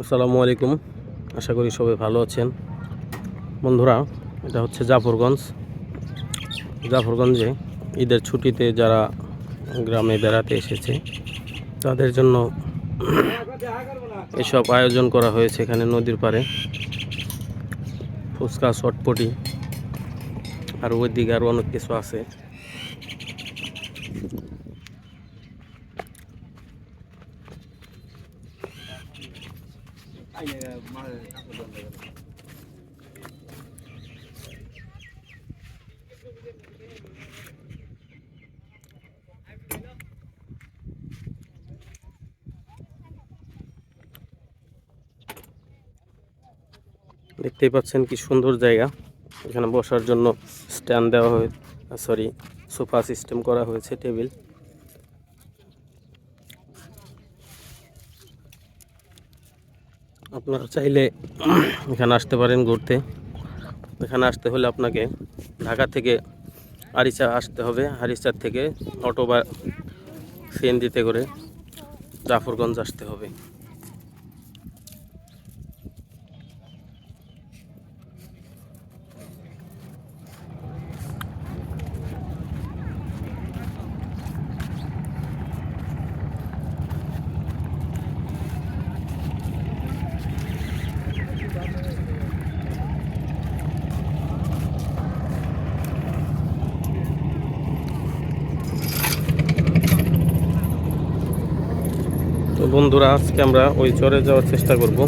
আসসালামু আলাইকুম। আশা করি সবাই ভালো আছেন। বন্ধুরা, এটা হচ্ছে জাফরগঞ্জ। জাফরগঞ্জে ঈদের ছুটিতে যারা গ্রামে বেড়াতে এসেছে, তাদের জন্য এসব আয়োজন করা হয়েছে এখানে নদীর পাড়ে। ফুচকা, চটপটি, আর ওইদিকে আরও অনেক কিছু আছে। দেখতেই পাচ্ছেন কি সুন্দর জায়গা। এখানে বসার জন্য স্ট্যান্ড দেওয়া হয়ে সরি সোফা সিস্টেম করা হয়েছে টেবিল আপনারা চাইলে এখানে আসতে পারেন ঘুরতে। এখানে আসতে হলে আপনাকে ঢাকা থেকে আরিচা আসতে হবে। আরিচার থেকে অটো বা সিএনজিতে করে জাফরগঞ্জ আসতে হবে। তো বন্ধুরা, আজকে আমরা ওই চরে যাওয়ার চেষ্টা করব।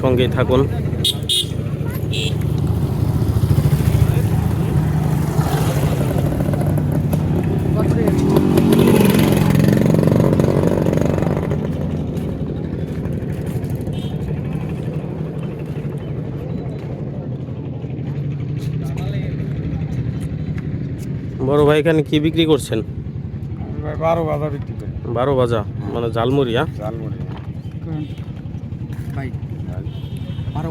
সঙ্গেই থাকুন। বড় ভাই, এখানে কি বিক্রি করছেন? বারো বাজার বিক্রি করি। বারো বাজা মানে ঝালমুড়িয়া ঝালমুড়ি। বারো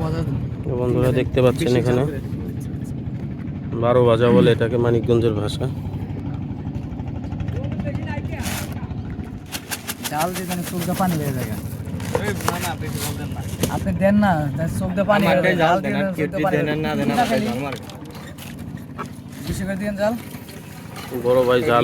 বন্ধুরা দেখতে পাচ্ছেন এখানে। বারো বাজা বলে এটাকে মানিকগঞ্জের ভাষা। ডাল চোখ পানি বেড়ে যায়। আপনি দেন না দেন পানি বের হয়ে যায়। জাল দেন, হয়ে বেশি করে দিন বড় ভাই জাল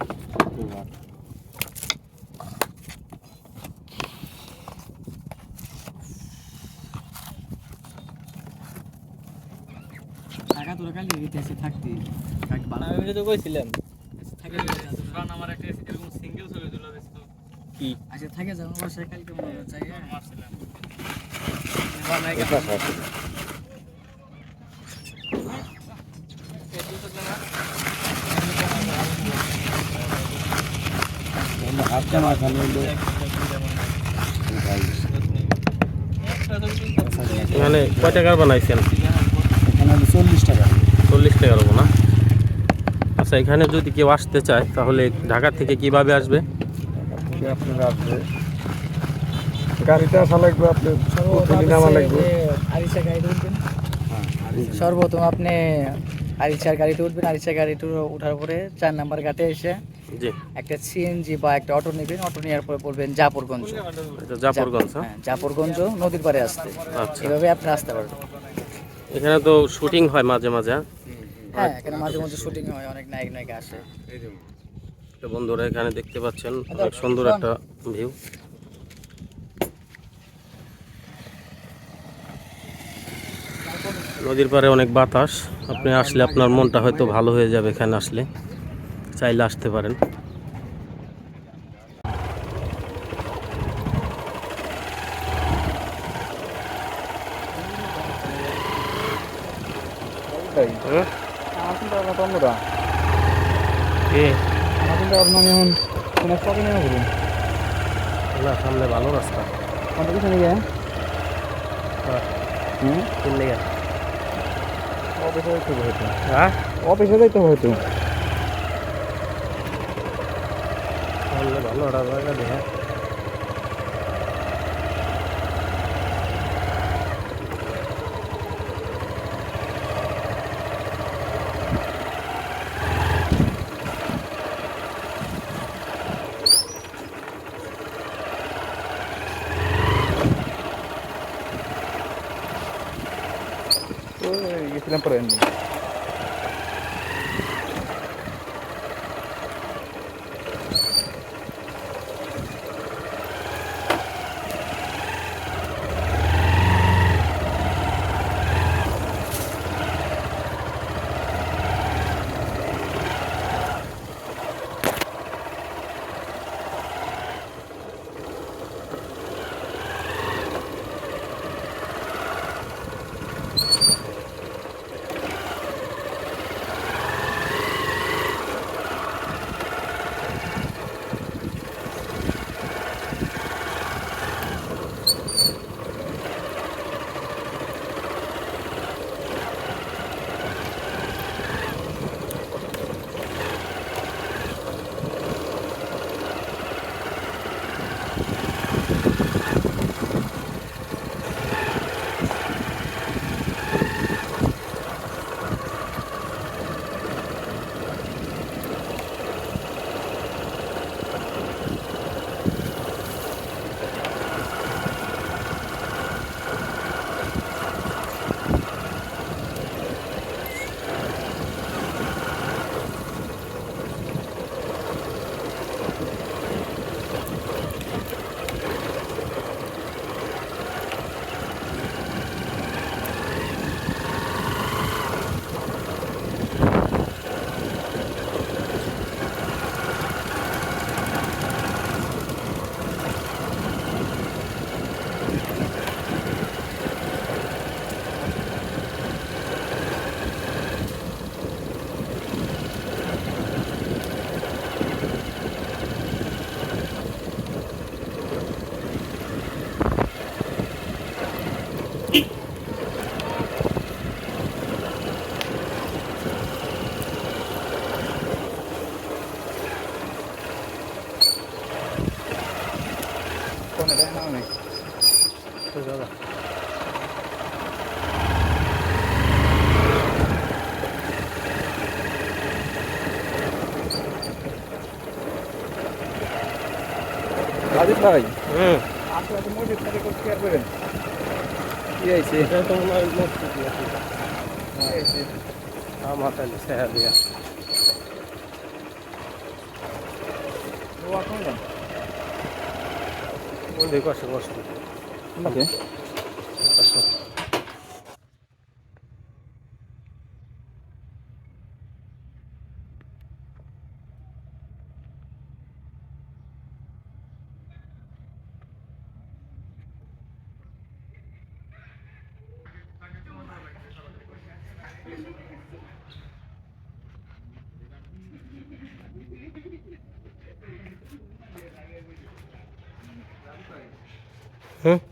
টাকা তোরা কালি দিতেছে থাকতে। থাক ভালো আমি তো কইছিলাম। থাকে কারণ আমার একটা এরকম সিঙ্গেল ছবি তুলে কি? আচ্ছা থাকে যাব বাসায় কালকে মনে হয় যাই মারছিলাম এখানে কয় টাকার বানাইছেন এখানে হলো চল্লিশ টাকা টাকার হব না। আচ্ছা এখানে যদি কেউ আসতে চায় তাহলে ঢাকা থেকে কীভাবে আসবে? কি আপনার আসবে? গাড়িতে আসা লাগবে আপনার প্রথমে নামা লাগবে। আরিচা গাড়িতে উঠবেন। সর্বপ্রথম আপনি আরিচার গাড়িতে উঠবেন। আরিচা গাড়িতে ওঠার পরে চার নাম্বার ঘাটে এসে জি। একটা সিএনজি বা একটা অটো নেবেন। অটো নেওয়ার পরে বলবেন জাপুরগঞ্জ এটা জাফরগঞ্জ হ্যাঁ? হ্যাঁ জাপুরগঞ্জ নদীর পাড়ে আসতে। আচ্ছা। এভাবে আপনি আসতে পারবেন। এখানে তো শুটিং হয় মাঝে মাঝে হ্যাঁ? এখানে মাঝে মধ্যে শুটিং হয় অনেক নায়ক নায়িকা আসে। তো বন্ধুরা এখানে দেখতে পাচ্ছেন অনেক সুন্দর একটা ভিউ নদীর পাড়ে অনেক বাতাস। আপনি আসলে আপনার মনটা হয়তো ভালো হয়ে যাবে এখানে আসলে। চাইলে আসতে পারেন। হ্যাঁ? আপনার অন্যরা এ আমার কিন্তু আপনার এখন কোনো শপিং নেই ঘুরুন না সামনে ভালো রাস্তা। আমাদের পিছনে গিয়ে হ্যাঁ। হুম? তিন লেগে। অফিসে যাইতে হবে হয়তো। হ্যাঁ? অফিসে যাইতে হবে হয়তো তাহলে ভালো ওটা জায়গা দেখে ওই গেছিলাম পরে এমনি ফোনে দেয় না অনেক তো দাদা রাজীব ভাই হুম আপনি আজ মসজিদ থেকে কোথাও শেয়ার করেন কি হয়েছে এটা তো মনে হয় মসজিদ নাকি কি হয়েছে আমার তাহলে সেহা দিয়া ও এখন যান ওই দেখো আসো বসো ওকে। আসো হুম